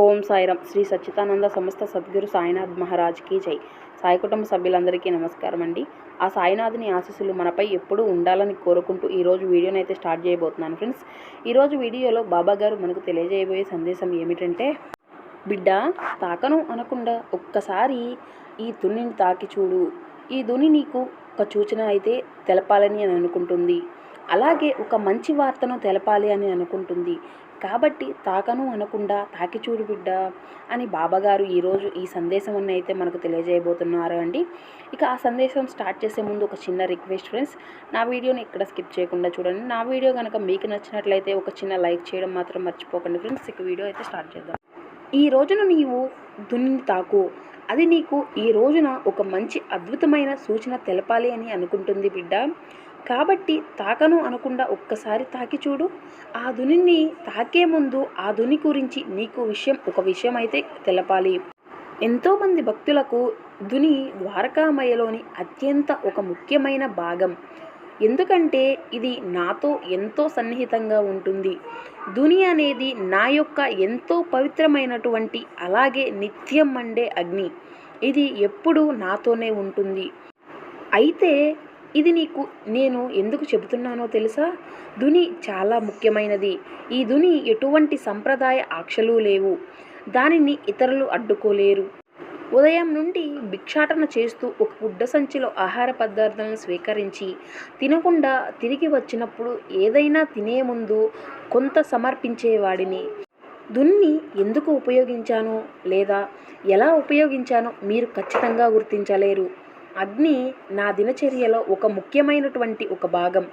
ఓం సాయిరామ్. శ్రీ సచ్చిదానంద సమస్త సద్గురు సాయినాథ్ మహారాజ్కి జై. సాయి కుటుంబ సభ్యులందరికీ నమస్కారం అండి. ఆ సాయినాథుని ఆశీస్సులు మనపై ఎప్పుడూ ఉండాలని కోరుకుంటూ ఈరోజు వీడియోని అయితే స్టార్ట్ చేయబోతున్నాను ఫ్రెండ్స్. ఈరోజు వీడియోలో బాబా గారు మనకు తెలియజేయబోయే సందేశం ఏమిటంటే బిడ్డ తాకను అనకుండా ఒక్కసారి ఈ దునిని తాకి చూడు. ఈ దుని నీకు ఒక సూచన అయితే తెలపాలని అని అనుకుంటుంది. అలాగే ఒక మంచి వార్తను తెలపాలి అని అనుకుంటుంది. కాబట్టి తాకను అనకుండా తాకి చూడు బిడ్డ అని బాబాగారు ఈరోజు ఈ సందేశం అయితే మనకు తెలియజేయబోతున్నారు అండి. ఇక ఆ సందేశం స్టార్ట్ చేసే ముందు ఒక చిన్న రిక్వెస్ట్ ఫ్రెండ్స్. నా వీడియోని ఇక్కడ స్కిప్ చేయకుండా చూడండి. నా వీడియో కనుక మీకు నచ్చినట్లయితే ఒక చిన్న లైక్ చేయడం మాత్రం మర్చిపోకండి ఫ్రెండ్స్. ఇక వీడియో అయితే స్టార్ట్ చేద్దాం. ఈ రోజున నీవు దున్ని తాకు. అది నీకు ఈ రోజున ఒక మంచి అద్భుతమైన సూచన తెలపాలి అని అనుకుంటుంది బిడ్డ. కాబట్టి తాకను అనకుండా ఒక్కసారి తాకి చూడు. ఆ దునిని తాకే ముందు ఆ దుని గురించి నీకు విషయం ఒక విషయం అయితే తెలపాలి ఎంతోమంది భక్తులకు దుని ద్వారకామయలోని అత్యంత ఒక ముఖ్యమైన భాగం. ఎందుకంటే ఇది నాతో ఎంతో సన్నిహితంగా ఉంటుంది. దుని అనేది నా యొక్క ఎంతో పవిత్రమైనటువంటి అలాగే నిత్యం మండే అగ్ని. ఇది ఎప్పుడూ నాతోనే ఉంటుంది. అయితే ఇది నీకు నేను ఎందుకు చెబుతున్నానో తెలుసా? దుని చాలా ముఖ్యమైనది. ఈ దుని ఎటువంటి సంప్రదాయ ఆక్షలు లేవు. దానిని ఇతరులు అడ్డుకోలేరు. ఉదయం నుండి భిక్షాటన చేస్తూ ఒక గుడ్డ సంచిలో ఆహార పదార్థాలను స్వీకరించి తినకుండా తిరిగి వచ్చినప్పుడు ఏదైనా తినే ముందు కొంత సమర్పించేవాడిని దున్ని ఎందుకు ఉపయోగించానో లేదా ఎలా ఉపయోగించానో మీరు ఖచ్చితంగా గుర్తించలేరు. అగ్ని నా దినచర్యలో ఒక ముఖ్యమైనటువంటి ఒక భాగం.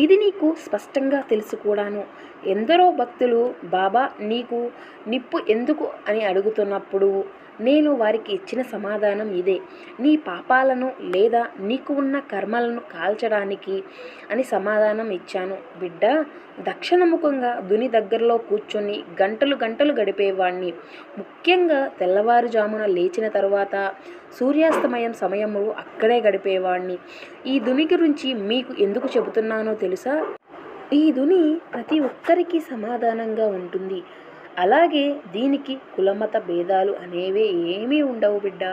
ఇది నీకు స్పష్టంగా తెలుసు కూడాను ఎందరో భక్తులు బాబా నీకు నిప్పు ఎందుకు? అని అడుగుతున్నప్పుడు నేను వారికి ఇచ్చిన సమాధానం ఇదే. నీ పాపాలను లేదా నీకు ఉన్న కర్మలను కాల్చడానికి అని సమాధానం ఇచ్చాను. బిడ్డ దక్షిణముఖంగా దుని దగ్గరలో కూర్చొని గంటలు గంటలు గడిపేవాణ్ణి. ముఖ్యంగా తెల్లవారుజామున లేచిన తర్వాత సూర్యాస్తమయం సమయంలో అక్కడే గడిపేవాణ్ణి. ఈ దుని గురించి మీకు ఎందుకు చెబుతున్నానో తెలుసా? ఈ దుని ప్రతి ఒక్కరికి సమాధానంగా ఉంటుంది. అలాగే దీనికి కులమత భేదాలు అనేవే ఏమీ ఉండవు బిడ్డ.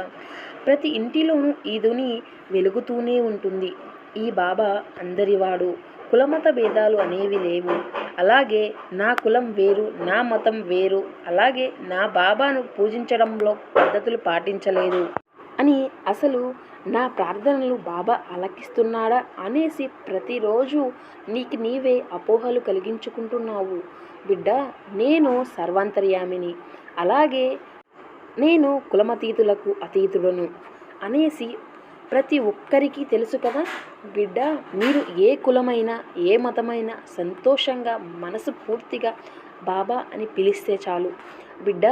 ప్రతి ఇంటిలోనూ ఈ దుని వెలుగుతూనే ఉంటుంది. ఈ బాబా అందరివాడు. కులమత భేదాలు అనేవి లేవు. అలాగే నా కులం వేరు నా మతం వేరు. అలాగే నా బాబాను పూజించడంలో పద్ధతులు పాటించలేదు. అని అసలు నా ప్రార్థనలు బాబా ఆలకిస్తున్నాడా అనేసి ప్రతిరోజు నీకు నీవే అపోహలు కలిగించుకుంటున్నావు. బిడ్డ నేను సర్వాంతర్యామిని. అలాగే నేను కులమతీతులకు అతీతుడను అనేసి ప్రతి ఒక్కరికి తెలుసు కదా. బిడ్డ మీరు ఏ కులమైనా ఏ మతమైనా సంతోషంగా మనసు పూర్తిగా బాబా అని పిలిస్తే చాలు. బిడ్డ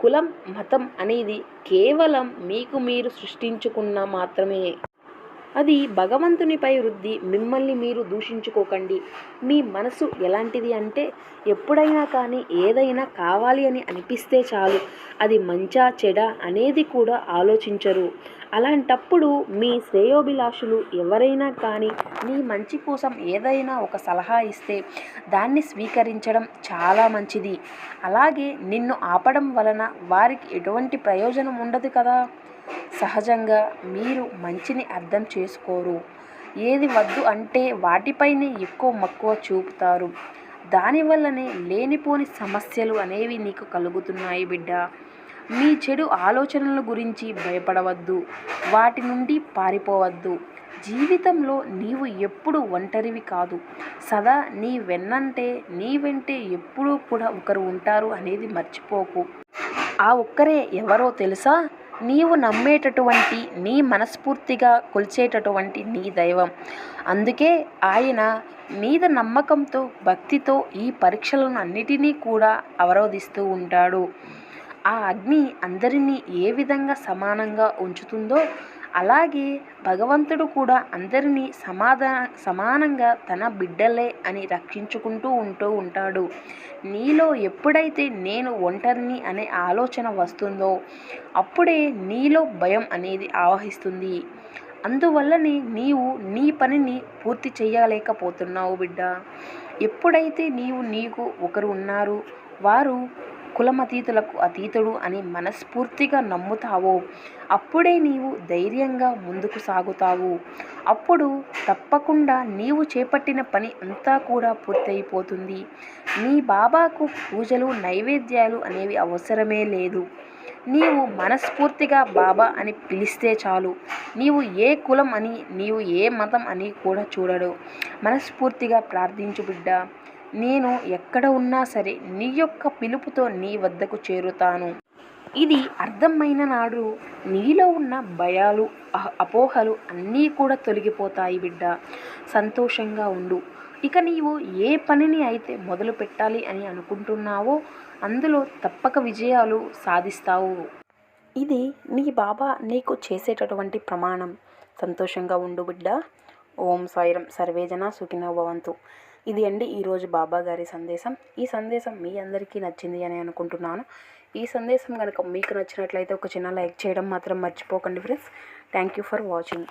కులం మతం అనేది కేవలం మీకు మీరు సృష్టించుకున్న మాత్రమే. అది భగవంతునిపై వృద్ధి మిమ్మల్ని మీరు దూషించుకోకండి. మీ మనసు ఎలాంటిది అంటే ఎప్పుడైనా కానీ ఏదైనా కావాలి అని అనిపిస్తే చాలు. అది మంచా చెడ అనేది కూడా ఆలోచించరు. అలాంటప్పుడు మీ శ్రేయోభిలాషులు ఎవరైనా కానీ నీ మంచి కోసం ఏదైనా ఒక సలహా ఇస్తే దాన్ని స్వీకరించడం చాలా మంచిది. అలాగే నిన్ను ఆపడం వలన వారికి ఎటువంటి ప్రయోజనం ఉండదు కదా? సహజంగా మీరు మంచిని అర్థం చేసుకోరు. ఏది వద్దు అంటే వాటిపైనే ఎక్కువ మక్కువ చూపుతారు. దానివల్లనే లేనిపోని సమస్యలు అనేవి నీకు కలుగుతున్నాయి బిడ్డ. మీ చెడు ఆలోచనల గురించి భయపడవద్దు. వాటి నుండి పారిపోవద్దు. జీవితంలో నీవు ఎప్పుడు ఒంటరివి కాదు. సదా నీ వెన్నంటే నీ వెంటే ఎప్పుడూ కూడా ఒకరు ఉంటారు అనేది మర్చిపోకు. ఆ ఒక్కరే ఎవరో తెలుసా? నీవు నమ్మేటటువంటి నీ మనస్ఫూర్తిగా కొలిచేటటువంటి నీ దైవం. అందుకే ఆయన మీద నమ్మకంతో భక్తితో ఈ పరీక్షలను అన్నిటినీ కూడా అవరోధిస్తూ ఉంటాడు. ఆ అగ్ని అందరినీ ఏ విధంగా సమానంగా ఉంచుతుందో అలాగే భగవంతుడు కూడా అందరినీ సమాధా సమానంగా తన బిడ్డలే అని రక్షించుకుంటూ ఉంటూ ఉంటాడు. నీలో ఎప్పుడైతే నేను ఒంటరిని అనే ఆలోచన వస్తుందో అప్పుడే నీలో భయం అనేది ఆవహిస్తుంది. అందువల్లనే నీవు నీ పనిని పూర్తి చేయలేకపోతున్నావు బిడ్డ. ఎప్పుడైతే నీవు నీకు ఒకరు ఉన్నారు వారు కులమతీతులకు అతీతుడు అని మనస్ఫూర్తిగా నమ్ముతావో. అప్పుడే నీవు ధైర్యంగా ముందుకు సాగుతావు. అప్పుడు తప్పకుండా నీవు చేపట్టిన పని అంతా కూడా పూర్తయిపోతుంది. నీ బాబాకు పూజలు నైవేద్యాలు అనేవి అవసరమే లేదు. నీవు మనస్ఫూర్తిగా బాబా అని పిలిస్తే చాలు. నీవు ఏ కులం అని నీవు ఏ మతం అని కూడా చూడడు. మనస్ఫూర్తిగా ప్రార్థించు బిడ్డ. నేను ఎక్కడ ఉన్నా సరే నీ యొక్క పిలుపుతో నీ వద్దకు చేరుతాను. ఇది అర్థమైన నాడు నీలో ఉన్న భయాలు అహ- అపోహలు అన్నీ కూడా తొలగిపోతాయి బిడ్డ. సంతోషంగా ఉండు. ఇక నీవు ఏ పనిని అయితే మొదలు పెట్టాలి అని అనుకుంటున్నావో అందులో తప్పక విజయాలు సాధిస్తావు. ఇది నీ బాబా నీకు చేసేటటువంటి ప్రమాణం. సంతోషంగా ఉండు బిడ్డ. ఓం సాయిరం. సర్వేజన సుఖినో భవంతు. ఇది అండి ఈరోజు బాబా గారి సందేశం. ఈ సందేశం మీ అందరికీ నచ్చింది అని అనుకుంటున్నాను. ఈ సందేశం కనుక మీకు నచ్చినట్లయితే ఒక చిన్న లైక్ చేయడం మాత్రం మర్చిపోకండి friends. Thank you for watching